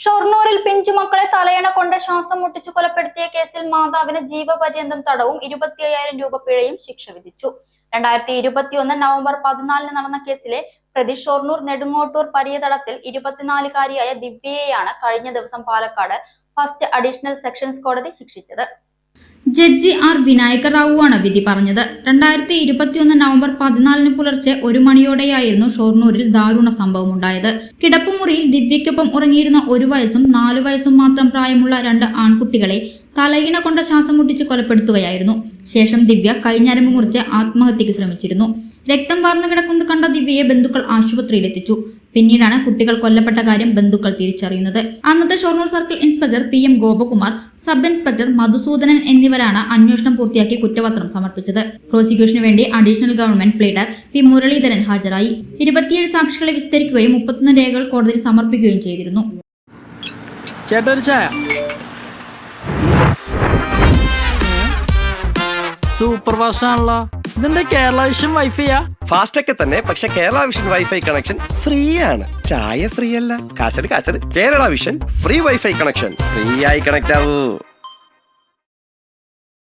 ഷൊർണൂരിൽ പിഞ്ചുമക്കളെ തലയണ കൊണ്ട് ശ്വാസം മുട്ടിച്ചു കൊലപ്പെടുത്തിയ കേസിൽ മാതാവിന് ജീവപര്യന്തം തടവും ഇരുപത്തി അയ്യായിരം രൂപ പിഴയും ശിക്ഷ വിധിച്ചു. രണ്ടായിരത്തി ഇരുപത്തിയൊന്ന് നവംബർ പതിനാലിന് നടന്ന കേസിലെ പ്രതി ഷൊർണൂർ നെടുങ്ങോട്ടൂർ പരിയതടത്തിൽ ഇരുപത്തിനാലുകാരിയായ ദിവ്യയെയാണ് കഴിഞ്ഞ ദിവസം പാലക്കാട് ഫസ്റ്റ് അഡീഷണൽ സെക്ഷൻസ് കോടതി ശിക്ഷിച്ചത്. ജഡ്ജി ആർ വിനായക റാവുവാണ് വിധി പറഞ്ഞത്. രണ്ടായിരത്തി ഇരുപത്തിയൊന്ന് നവംബർ പതിനാലിന് പുലർച്ചെ ഒരു മണിയോടെയായിരുന്നു ഷൊർണൂരിൽ ദാരുണ സംഭവമുണ്ടായത്. കിടപ്പുമുറിയിൽ ദിവ്യയ്ക്കൊപ്പം ഉറങ്ങിയിരുന്ന ഒരു വയസ്സും നാലു വയസ്സും മാത്രം പ്രായമുള്ള രണ്ട് ആൺകുട്ടികളെ തലയിണ കൊണ്ട ശ്വാസം മുട്ടിച്ച് കൊലപ്പെടുത്തുകയായിരുന്നു. ശേഷം ദിവ്യ കൈഞ്ഞരമ്പ് മുറിച്ച് ആത്മഹത്യക്ക് ശ്രമിച്ചിരുന്നു. രക്തം വാർന്നു കിടക്കുന്നത് കണ്ട ദിവ്യയെ ബന്ധുക്കൾ ആശുപത്രിയിലെത്തിച്ചു. പിന്നീടാണ് കുട്ടികൾ കൊല്ലപ്പെട്ട കാര്യം ബന്ധുക്കൾ തിരിച്ചറിയുന്നത്. അന്നത്തെ Shoranur circle inspector P M Gopakumar sub inspector Madhusoodanan എന്നിവരാണ് അന്വേഷണം പൂർത്തിയാക്കി കുറ്റപത്രം സമർപ്പിച്ചത്. പ്രോസിക്യൂഷന് വേണ്ടി additional government pleader P. Muraleedharan ഹാജരായി. ഇരുപത്തിയേഴ് സാക്ഷികളെ വിസ്തരിക്കുകയും മുപ്പത്തൊന്ന് രേഖകൾ കോടതിയിൽ സമർപ്പിക്കുകയും ചെയ്തിരുന്നു. സൂപ്പർ ഫാസ്റ്റ് ആണല്ലോ ഇതെന്താ കേരള വിഷൻ വൈഫൈയാ ഫാസ്റ്റ് ഒക്കെ തന്നെ പക്ഷെ Kerala vision wifi connection free ആണ് ചായ ഫ്രീ അല്ല കാശട് കാശട് Kerala vision free wifi connection free ആയി കണക്ട് ആവൂ.